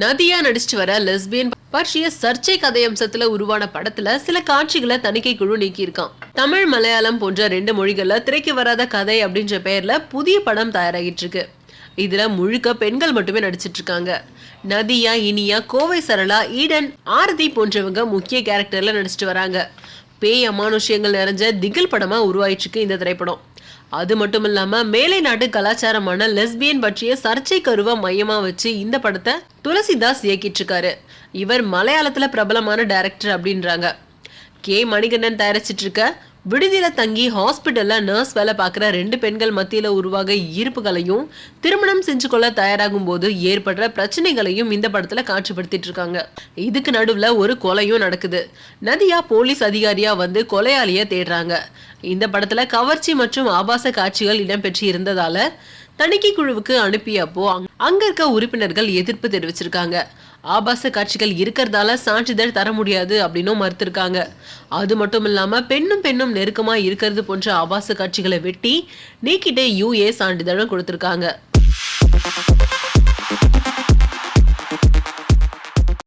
நதியா நடிச்சிட்டு வர லெஸ்பியன் பற்றிய சர்ச்சை கதையம்சத்துல உருவான படத்துல சில காட்சிகளை தணிக்கை குழு நீக்கியிருக்கான் தமிழ் மலையாளம் போன்ற ரெண்டு மொழிகள்ல திரைக்கு வராத கதை அப்படின்ற பெயர்ல புதிய படம் தயாராகிட்டு இருக்கு இதுல முழுக்க பெண்கள் மட்டுமே நடிச்சிட்டு இருக்காங்க நதியா இனியா கோவை சரளா ஈடன் ஆரதி போன்றவங்க முக்கிய கேரக்டர்ல நடிச்சிட்டு வராங்க. பேய் அமானுஷ்யங்கள் நிறைஞ்ச திகில் படமா உருவாயிட்டு இருக்கு இந்த திரைப்படம். அது மட்டும் இல்லாமல் மேலை நாட்டு கலாச்சாரமான லெஸ்பியன் பற்றிய சர்ச்சை கருவை மையமாக வச்சு இந்த படத்தை துளசிதாஸ் இயக்கிட்டு இருக்காரு இவர் மலையாளத்தில் பிரபலமான டைரக்டர் அப்படின்றாங்க. கே மணிகண்டன் தயாரிச்சிட்டு இருக்க விடுதியில் தங்கி ஹாஸ்பிட்டலில் நர்ஸ் வேலை பார்க்குற ரெண்டு பெண்கள் மத்தியில் உருவாக ஈர்ப்புகளையும் திருமணம் செஞ்சு கொள்ள தயாராகும் போது ஏற்படுற பிரச்சனைகளையும் இந்த படத்தில் காட்சிப்படுத்திட்டு இருக்காங்க இதுக்கு நடுவில் ஒரு கொலையும் நடக்குது. நதியா போலீஸ் அதிகாரியாக வந்து கொலையாளியை தேடுறாங்க. இந்த படத்துல கவர்ச்சி மற்றும் ஆபாச காட்சிகள் இடம்பெற்று இருந்ததால தணிக்கை குழுவுக்கு அனுப்பியப்போ அங்க- அங்க இருக்க உறுப்பினர்கள் எதிர்ப்பு தெரிவிச்சிருக்காங்க. ஆபாச காட்சிகள் இருக்கிறதால சான்றிதழ் தர முடியாது அப்படின்னும் மறுத்திருக்காங்க. அது மட்டும் இல்லாம பெண்ணும் பெண்ணும் நெருக்கமா இருக்கிறது போன்ற ஆபாச காட்சிகளை வெட்டி நீக்கிட்டே யூஏ சான்றிதழும் கொடுத்திருக்காங்க.